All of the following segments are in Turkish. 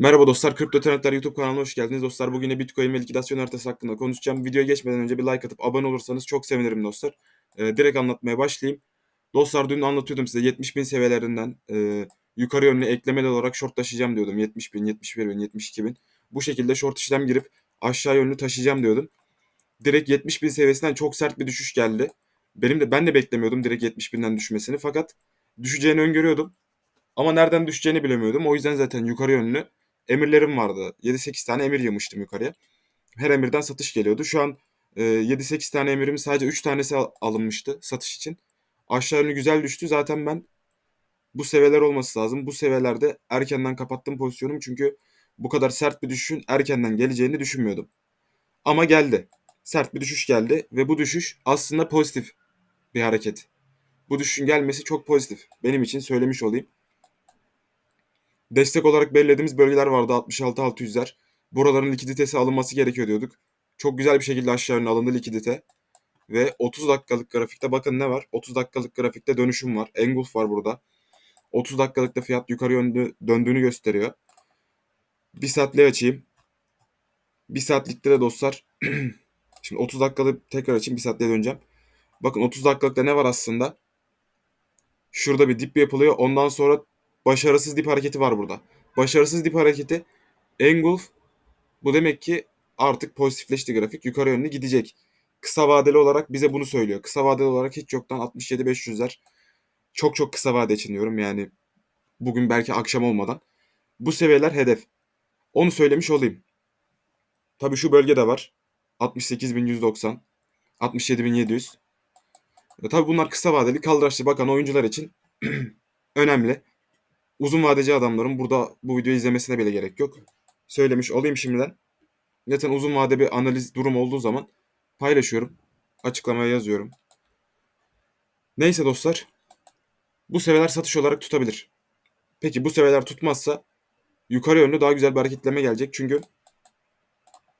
Merhaba dostlar, Kripto Trendler YouTube kanalına hoş geldiniz. Dostlar bugün de Bitcoin ve likidasyon haritası hakkında konuşacağım. Videoya geçmeden önce bir like atıp abone olursanız çok sevinirim dostlar. Ee, direkt anlatmaya başlayayım. Dostlar dün anlatıyordum size 70 bin seviyelerinden e, yukarı yönlü eklemeli olarak short taşıyacağım diyordum. 70 bin, 71 bin, 72 bin. Bu şekilde short işlem girip aşağı yönlü taşıyacağım diyordum. Direkt 70 bin seviyesinden çok sert bir düşüş geldi. Benim de ben de beklemiyordum direkt 70 binden düşmesini fakat düşeceğini öngörüyordum. Ama nereden düşeceğini bilemiyordum. O yüzden zaten yukarı yönlü emirlerim vardı. 7-8 tane emir yığmıştım yukarıya. Her emirden satış geliyordu. Şu an e, 7-8 tane emirimin sadece 3 tanesi al- alınmıştı satış için. Aşağı yönlü güzel düştü. Zaten ben bu seviyeler olması lazım. Bu seviyelerde erkenden kapattım pozisyonum. Çünkü bu kadar sert bir düşüşün erkenden geleceğini düşünmüyordum. Ama geldi. Sert bir düşüş geldi ve bu düşüş aslında pozitif bir hareket. Bu düşüşün gelmesi çok pozitif. Benim için söylemiş olayım. Destek olarak belirlediğimiz bölgeler vardı 66-600'ler. Buraların likiditesi alınması gerekiyor diyorduk. Çok güzel bir şekilde aşağı yönlü alındı likidite. Ve 30 dakikalık grafikte bakın ne var? 30 dakikalık grafikte dönüşüm var. Engulf var burada. 30 dakikalıkta fiyat yukarı yönlü döndüğünü gösteriyor. Bir saatliği açayım. Bir saatlikte de dostlar. Şimdi 30 dakikalık tekrar açayım. Bir saatliğe döneceğim. Bakın 30 dakikalıkta ne var aslında? Şurada bir dip yapılıyor. Ondan sonra başarısız dip hareketi var burada. Başarısız dip hareketi engulf bu demek ki artık pozitifleşti grafik. Yukarı yönlü gidecek. Kısa vadeli olarak bize bunu söylüyor. Kısa vadeli olarak hiç yoktan 67-500'ler çok çok kısa vade için diyorum. Yani bugün belki akşam olmadan. Bu seviyeler hedef. Onu söylemiş olayım. Tabii şu bölge de var. 68.190, 67.700. E, tabii bunlar kısa vadeli kaldıraçlı bakan oyuncular için önemli. Uzun vadeci adamların burada bu videoyu izlemesine bile gerek yok. Söylemiş olayım şimdiden. Zaten uzun vade bir analiz durum olduğu zaman paylaşıyorum. Açıklamaya yazıyorum. Neyse dostlar. Bu seviyeler satış olarak tutabilir. Peki bu seviyeler tutmazsa yukarı yönlü daha güzel bir hareketleme gelecek. Çünkü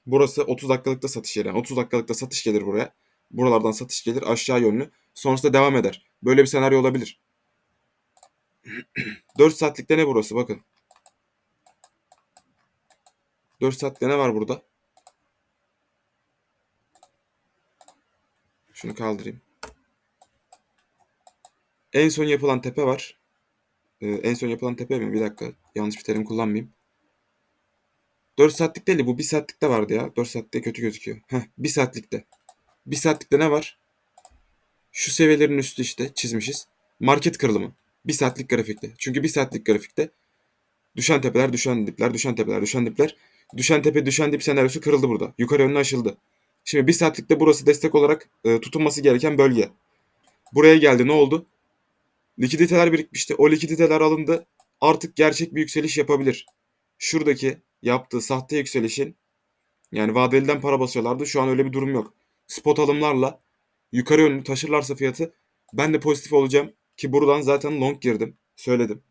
burası 30 dakikalıkta satış yeri. Yani 30 dakikalıkta satış gelir buraya. Buralardan satış gelir aşağı yönlü. Sonrasında devam eder. Böyle bir senaryo olabilir. 4 saatlikte ne burası bakın. 4 saatte ne var burada? Şunu kaldırayım. En son yapılan tepe var. Ee, en son yapılan tepe mi? Bir dakika. Yanlış bir terim kullanmayayım. 4 saatlik değil de bu 1 saatlikte vardı ya. 4 saatte kötü gözüküyor. Heh 1 saatlikte. 1 saatlikte ne var? Şu seviyelerin üstü işte çizmişiz. Market kırılımı. 1 saatlik grafikte. Çünkü 1 saatlik grafikte düşen tepeler, düşen dipler, düşen tepeler, düşen dipler. Düşen tepe, düşen dip senaryosu kırıldı burada. Yukarı yönlü aşıldı. Şimdi 1 saatlikte burası destek olarak e, tutunması gereken bölge. Buraya geldi ne oldu? Likiditeler birikmişti. O likiditeler alındı. Artık gerçek bir yükseliş yapabilir. Şuradaki yaptığı sahte yükselişin yani vadeliden para basıyorlardı. Şu an öyle bir durum yok. Spot alımlarla yukarı yönlü taşırlarsa fiyatı ben de pozitif olacağım. Ki buradan zaten long girdim. Söyledim.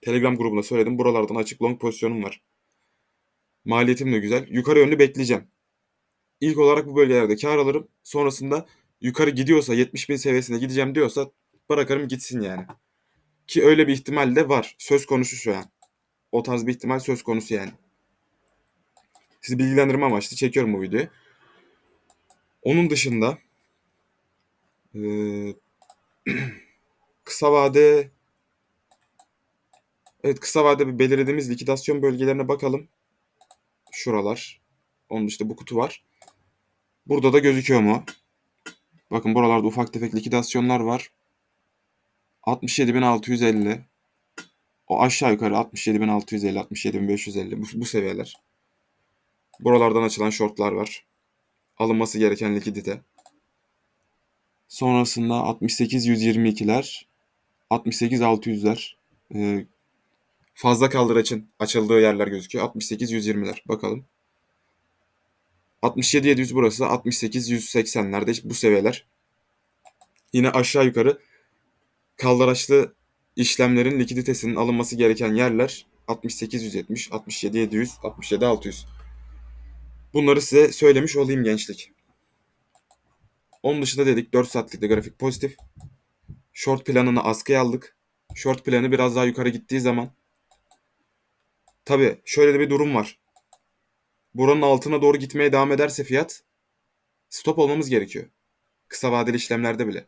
Telegram grubuna söyledim. Buralardan açık long pozisyonum var. Maliyetim de güzel. Yukarı yönlü bekleyeceğim. İlk olarak bu bölgelerde kar alırım. Sonrasında yukarı gidiyorsa 70 bin seviyesine gideceğim diyorsa bırakırım gitsin yani. Ki öyle bir ihtimal de var. Söz konusu şu an. O tarz bir ihtimal söz konusu yani. Sizi bilgilendirme amaçlı çekiyorum bu videoyu. Onun dışında eee, kısa vade evet kısa vade bir belirlediğimiz likidasyon bölgelerine bakalım. Şuralar. Onun dışında bu kutu var. Burada da gözüküyor mu? Bakın buralarda ufak tefek likidasyonlar var. 67.650. O aşağı yukarı 67.650, 67.550 bu, bu seviyeler. Buralardan açılan shortlar var. Alınması gereken likidite. Sonrasında 68.122'ler, 68.600'ler. Ee, fazla kaldıraçın açıldığı yerler gözüküyor. 68.120'ler. Bakalım. 67.700 burası. 68.180'lerde işte bu seviyeler. Yine aşağı yukarı kaldıraçlı işlemlerin likiditesinin alınması gereken yerler 68.170, 67.700, 67.600. Bunları size söylemiş olayım gençlik. Onun dışında dedik 4 saatlikte grafik pozitif. Short planını askıya aldık. Short planı biraz daha yukarı gittiği zaman Tabii şöyle de bir durum var. Buranın altına doğru gitmeye devam ederse fiyat stop olmamız gerekiyor. Kısa vadeli işlemlerde bile.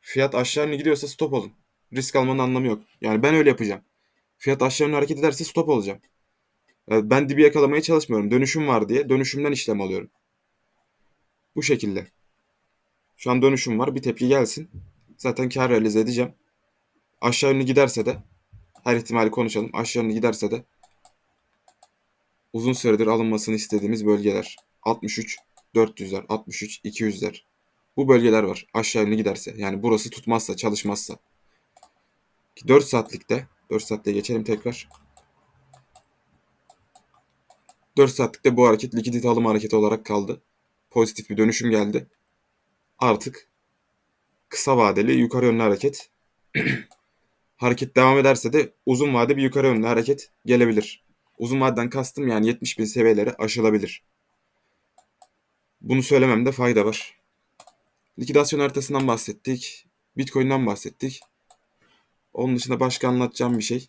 Fiyat aşağı gidiyorsa stop olun. Risk almanın anlamı yok. Yani ben öyle yapacağım. Fiyat aşağı hareket ederse stop olacağım. Yani Ben dibi yakalamaya çalışmıyorum. Dönüşüm var diye dönüşümden işlem alıyorum. Bu şekilde. Şu an dönüşüm var. Bir tepki gelsin. Zaten kar realize edeceğim. Aşağı yönlü giderse de her ihtimali konuşalım. Aşağı yönlü giderse de uzun süredir alınmasını istediğimiz bölgeler. 63 400'ler, 63 200'ler. Bu bölgeler var. Aşağı yönlü giderse. Yani burası tutmazsa, çalışmazsa. 4 saatlikte 4 saatte geçelim tekrar. 4 saatlikte bu hareket likidite alım hareketi olarak kaldı. Pozitif bir dönüşüm geldi. Artık kısa vadeli yukarı yönlü hareket. hareket devam ederse de uzun vade bir yukarı yönlü hareket gelebilir. Uzun vadeden kastım yani 70 bin seviyeleri aşılabilir. Bunu söylememde fayda var. Likidasyon haritasından bahsettik. Bitcoin'den bahsettik. Onun dışında başka anlatacağım bir şey.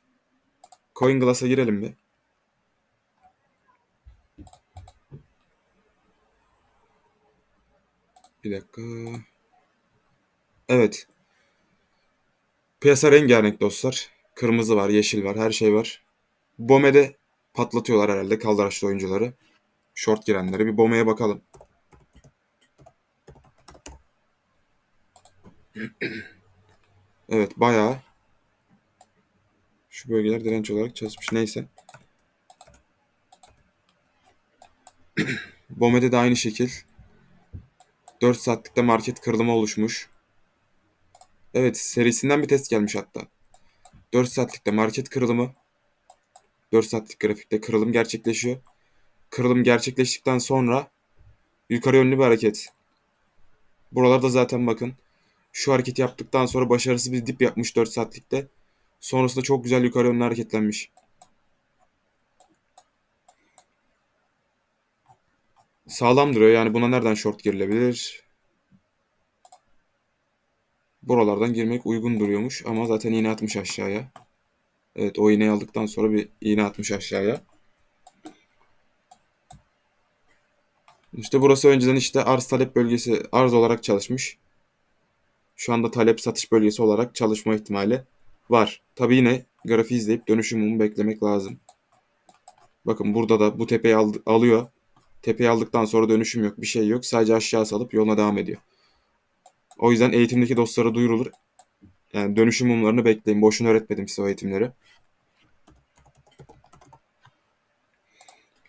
CoinGlass'a girelim bir. Bir dakika. Evet. Piyasa rengarenk dostlar. Kırmızı var, yeşil var, her şey var. Bome'de patlatıyorlar herhalde kaldıraçlı oyuncuları. Short girenleri. Bir Bome'ye bakalım. Evet bayağı şu bölgeler direnç olarak çalışmış. Neyse. Bome'de de aynı şekil. 4 saatlikte market kırılımı oluşmuş. Evet serisinden bir test gelmiş hatta. 4 saatlikte market kırılımı. 4 saatlik grafikte kırılım gerçekleşiyor. Kırılım gerçekleştikten sonra yukarı yönlü bir hareket. Buralarda zaten bakın. Şu hareketi yaptıktan sonra başarısız bir dip yapmış 4 saatlikte. Sonrasında çok güzel yukarı yönlü hareketlenmiş. Sağlam duruyor. Yani buna nereden short girilebilir? Buralardan girmek uygun duruyormuş ama zaten iğne atmış aşağıya. Evet o iğneyi aldıktan sonra bir iğne atmış aşağıya. İşte burası önceden işte arz talep bölgesi arz olarak çalışmış. Şu anda talep satış bölgesi olarak çalışma ihtimali var. Tabi yine grafiği izleyip dönüşümümü beklemek lazım. Bakın burada da bu tepeyi al- alıyor. Tepeyi aldıktan sonra dönüşüm yok, bir şey yok. Sadece aşağı salıp yoluna devam ediyor. O yüzden eğitimdeki dostlara duyurulur. Yani dönüşüm mumlarını bekleyin. Boşuna öğretmedim size o eğitimleri.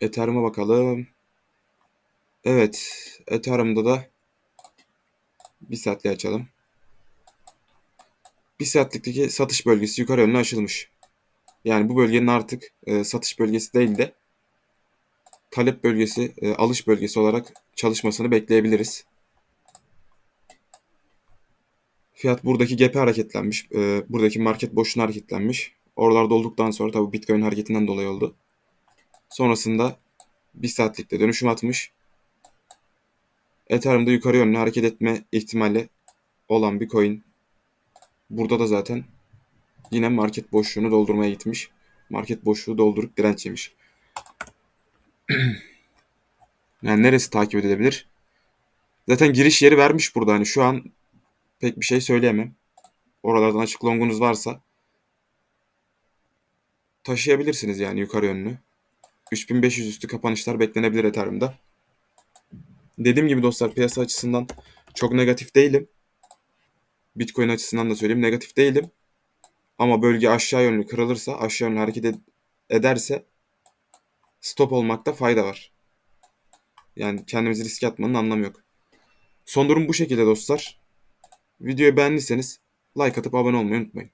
Ethereum'a bakalım. Evet. Ethereum'da da bir saatli açalım. Bir saatlikteki satış bölgesi yukarı yönlü açılmış. Yani bu bölgenin artık e, satış bölgesi değil de talep bölgesi, e, alış bölgesi olarak çalışmasını bekleyebiliriz. Fiyat buradaki gap'e hareketlenmiş. E, buradaki market boşluğuna hareketlenmiş. Oralarda olduktan sonra tabii Bitcoin hareketinden dolayı oldu. Sonrasında bir saatlikte dönüşüm atmış. Ethereum'da yukarı yönlü hareket etme ihtimali olan bir coin. Burada da zaten yine market boşluğunu doldurmaya gitmiş. Market boşluğu doldurup direnç yemiş. Yani neresi takip edilebilir? Zaten giriş yeri vermiş burada. Hani şu an pek bir şey söyleyemem. Oralardan açık longunuz varsa taşıyabilirsiniz yani yukarı yönlü. 3500 üstü kapanışlar beklenebilir Ethereum'da. Dediğim gibi dostlar piyasa açısından çok negatif değilim. Bitcoin açısından da söyleyeyim negatif değilim. Ama bölge aşağı yönlü kırılırsa, aşağı yönlü hareket ed- ederse stop olmakta fayda var. Yani kendimizi riske atmanın anlamı yok. Son durum bu şekilde dostlar. Videoyu beğendiyseniz like atıp abone olmayı unutmayın.